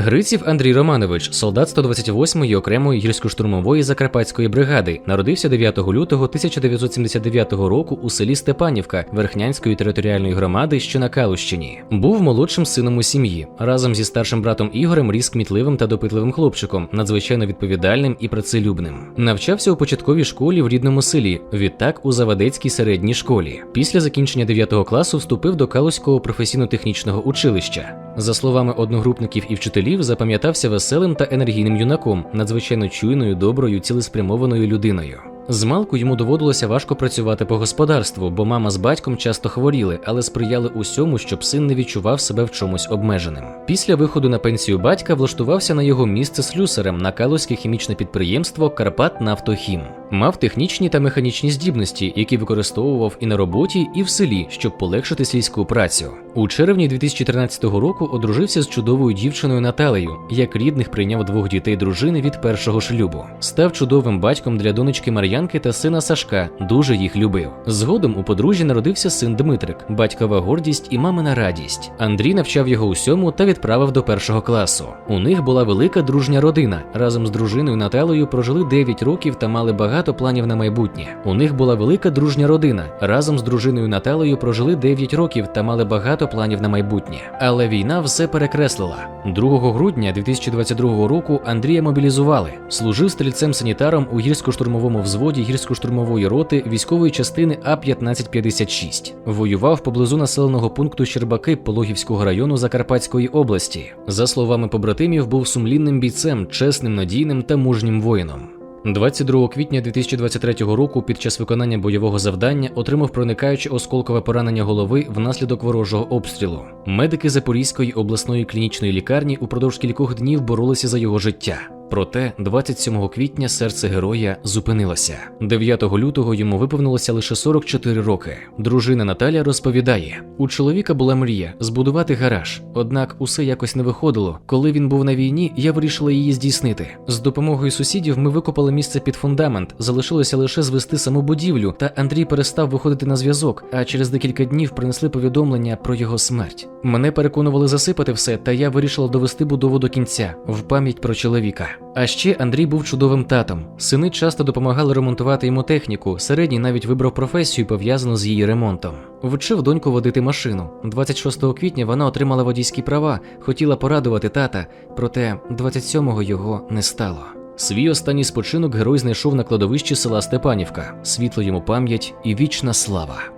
Гриців Андрій Романович, солдат 128-ї окремої гірсько-штурмової закарпатської бригади, народився 9 лютого 1979 року у селі Степанівка Верхнянської територіальної громади, що на Калущині. Був молодшим сином у сім'ї. Разом зі старшим братом Ігорем ріс кмітливим та допитливим хлопчиком, надзвичайно відповідальним і працелюбним. Навчався у початковій школі в рідному селі, відтак у Завадецькій середній школі. Після закінчення 9 класу вступив до Калузького професійно-технічного училища. За словами одногрупників і вчителів, запам'ятався веселим та енергійним юнаком, надзвичайно чуйною, доброю, цілеспрямованою людиною. Змалку йому доводилося важко працювати по господарству, бо мама з батьком часто хворіли, але сприяли усьому, щоб син не відчував себе в чомусь обмеженим. Після виходу на пенсію батька влаштувався на його місце слюсарем на Калузьке хімічне підприємство Карпат Нафтохім. Мав технічні та механічні здібності, які використовував і на роботі, і в селі, щоб полегшити сільську працю. У червні 2013 року одружився з чудовою дівчиною Наталею, як рідних прийняв двох дітей дружини від першого шлюбу. Став чудовим батьком для донечки Мар'янки та сина Сашка, дуже їх любив. Згодом у подружжя народився син Дмитрик, батькова гордість і мамина радість. Андрій навчав його усьому та відправив до першого класу. У них була велика дружня родина. Разом з дружиною Наталею прожили 9 років та мали багато планів на майбутнє. У них була велика дружня родина. Разом з дружиною Наталею прожили 9 років та мали багато планів на майбутнє. Але війна все перекреслила. 2 грудня 2022 року Андрія мобілізували. Служив стрільцем-санітаром у гірсько-штурмовому взводі гірсько-штурмової роти військової частини А 1556 Воював поблизу населеного пункту Щербаки Пологівського району Закарпатської області. За словами побратимів, був сумлінним бійцем, чесним, надійним та мужнім воїном. 22 квітня 2023 року під час виконання бойового завдання отримав проникаюче осколкове поранення голови внаслідок ворожого обстрілу. Медики Запорізької обласної клінічної лікарні упродовж кількох днів боролися за його життя. Проте 27 квітня серце героя зупинилося. 9 лютого йому виповнилося лише 44 роки. Дружина Наталя розповідає: у чоловіка була мрія збудувати гараж. Однак усе якось не виходило. Коли він був на війні, я вирішила її здійснити. З допомогою сусідів ми викопали місце під фундамент. Залишилося лише звести саму будівлю, та Андрій перестав виходити на зв'язок. А через декілька днів принесли повідомлення про його смерть. Мене переконували засипати все, та я вирішила довести будову до кінця в пам'ять про чоловіка. А ще Андрій був чудовим татом. Сини часто допомагали ремонтувати йому техніку. Середній навіть вибрав професію, пов'язану з її ремонтом. Вчив доньку водити машину. 26 квітня вона отримала водійські права, хотіла порадувати тата, проте 27-го його не стало. Свій останній спочинок герой знайшов на кладовищі села Степанівка. Світло йому пам'ять і вічна слава.